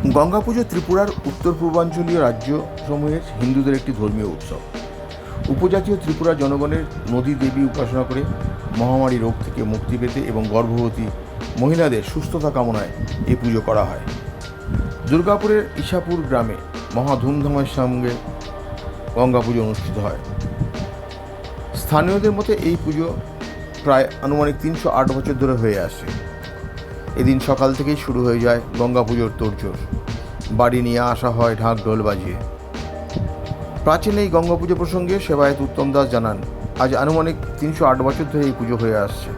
গঙ্গা পুজো ত্রিপুরার উত্তর পূর্বাঞ্চলীয় রাজ্যসমূহের হিন্দুদের একটি ধর্মীয় উৎসব। উপজাতীয় ত্রিপুরা জনগণের নদী দেবী উপাসনা করে মহামারী রোগ থেকে মুক্তি পেতে এবং গর্ভবতী মহিলাদের সুস্থতা কামনায় এই পুজো করা হয়। দুর্গাপুরের ইশাপুর গ্রামে মহা ধুমধামের সঙ্গে গঙ্গা পুজো অনুষ্ঠিত হয়। স্থানীয়দের মতে এই পুজো প্রায় আনুমানিক তিনশো আট বছর ধরে হয়ে আসছে। এদিন সকাল থেকেই শুরু হয়ে যায় গঙ্গা পুজোর তোড়জোড়। বাড়ি নিয়ে আসা হয় ঢাক ঢোল বাজিয়ে। প্রাচীন এই গঙ্গা পুজো প্রসঙ্গে সেবায়ত উত্তম দাস জানান আজ আনুমানিক তিনশো আট বছর ধরে এই পুজো হয়ে আসছে।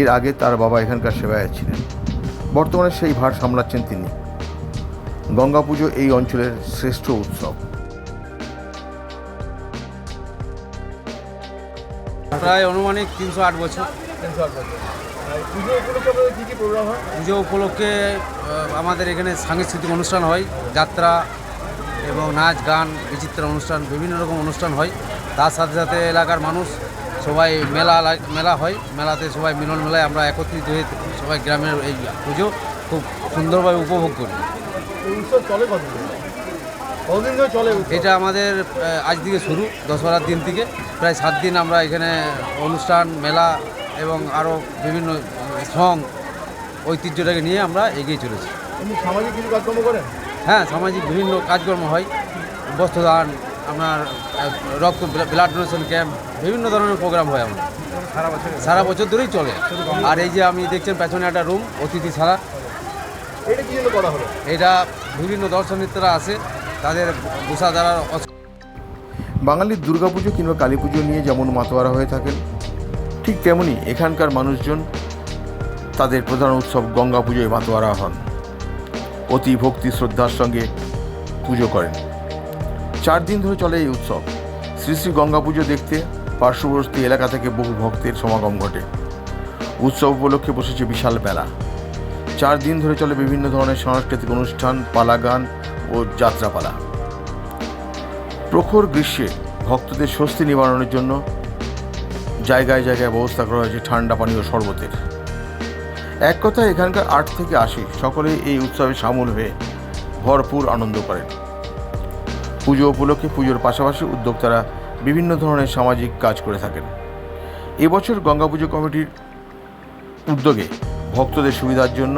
এর আগে তার বাবা এখানকার সেবায়ত ছিলেন। বর্তমানে সেই ভার সামলাচ্ছেন তিনি। গঙ্গা পুজো এই অঞ্চলের শ্রেষ্ঠ উৎসব। প্রায় অনুমানিক তিনশো আট বছর। কী প্রোগ্রাম হয় পুজো উপলক্ষে আমাদের এখানে সাংস্কৃতিক অনুষ্ঠান হয় যাত্রা এবং নাচ গান বিচিত্র অনুষ্ঠান বিভিন্ন রকম অনুষ্ঠান হয়। তার সাথে সাথে এলাকার মানুষ সবাই মেলা মেলা হয়। মেলাতে সবাই মিলন মেলায় আমরা একত্রিত হয়ে সবাই গ্রামের এই পুজো খুব সুন্দরভাবে উপভোগ করি। এটা আমাদের আজ থেকে শুরু দশহরার দিন থেকে। প্রায় সাত দিন আমরা এখানে অনুষ্ঠান মেলা এবং আরও বিভিন্ন সং ঐতিহ্যটাকে নিয়ে আমরা এগিয়ে চলেছি। আপনি সামাজিক কিছু কাজকর্ম করেন? হ্যাঁ সামাজিক বিভিন্ন কাজকর্ম হয়। বস্ত্রদান আপনার রক্ত ব্লাড ডোনেশন ক্যাম্প বিভিন্ন ধরনের প্রোগ্রাম হয় আমাদের। সারা বছর? সারা বছর ধরেই চলে। আর এই যে আমি দেখছেন পেছনে একটা রুম অতিথি ছাড়া। এটা কি জন্য করা হলো? এটা বিভিন্ন দর্শনার্থীরা আসে তাদের বসা দ্বারা বাঙালির দুর্গাপুজো কিংবা কালী পুজো নিয়ে যেমন মাতোয়ারা হয়ে থাকেন ঠিক তেমনি এখানকার মানুষজন তাদের প্রধান উৎসব গঙ্গা পুজোয় মাতোয়ারা হন। অতি ভক্তি শ্রদ্ধার সঙ্গে পুজো করেন। চার দিন ধরে চলে এই উৎসব। শ্রী শ্রী গঙ্গা পুজো দেখতে পার্শ্ববর্তী এলাকা থেকে বহু ভক্তের সমাগম ঘটে। উৎসব উপলক্ষে বসেছে বিশাল মেলা। চার দিন ধরে চলে বিভিন্ন ধরনের সাংস্কৃতিক অনুষ্ঠান পালা গান ও যাত্রাপালা। প্রখর গ্রীষ্মে ভক্তদের স্বস্তি নিবারণের জন্য জায়গায় জায়গায় ব্যবস্থা করা হয়েছে ঠান্ডা পানীয় শরবতের। এক কথায় এখানকার আট থেকে আশি, সকলেই এই উৎসবে সামিল হয়ে ভরপুর আনন্দ করেন। পুজো উপলক্ষে পুজোর পাশাপাশি উদ্যোক্তারা বিভিন্ন ধরনের সামাজিক কাজ করে থাকেন। এবছর গঙ্গা পুজো কমিটির উদ্যোগে ভক্তদের সুবিধার জন্য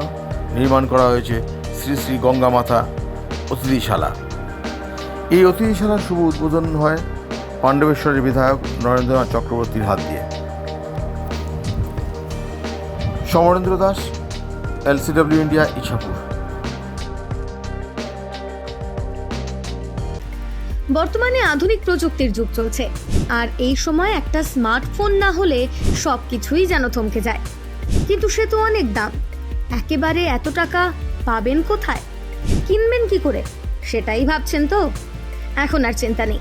নির্মাণ করা হয়েছে শ্রী শ্রী গঙ্গা মাতা অতিথিশালা। এই অতিথিশালার শুভ উদ্বোধন হয় পাণ্ডবেশ্বরের বিধায়ক নরেন্দ্রনাথ চক্রবর্তীর হাত দিয়ে। Samarendra Das, LCW India, Ichhapur. বর্তমানে আধুনিক প্রযুক্তির যুগ চলছে, আর এই সময় একটা স্মার্টফোন না হলে সব কিছুই যেন থমকে যায়। কিন্তু সে তো অনেক দাম, একেবারে এত টাকা পাবেন কোথায়? কিনবেন কি করে? সেটাই ভাবছেন তো? এখন আর চিন্তা নেই।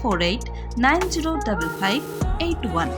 four eight nine zero double five eight one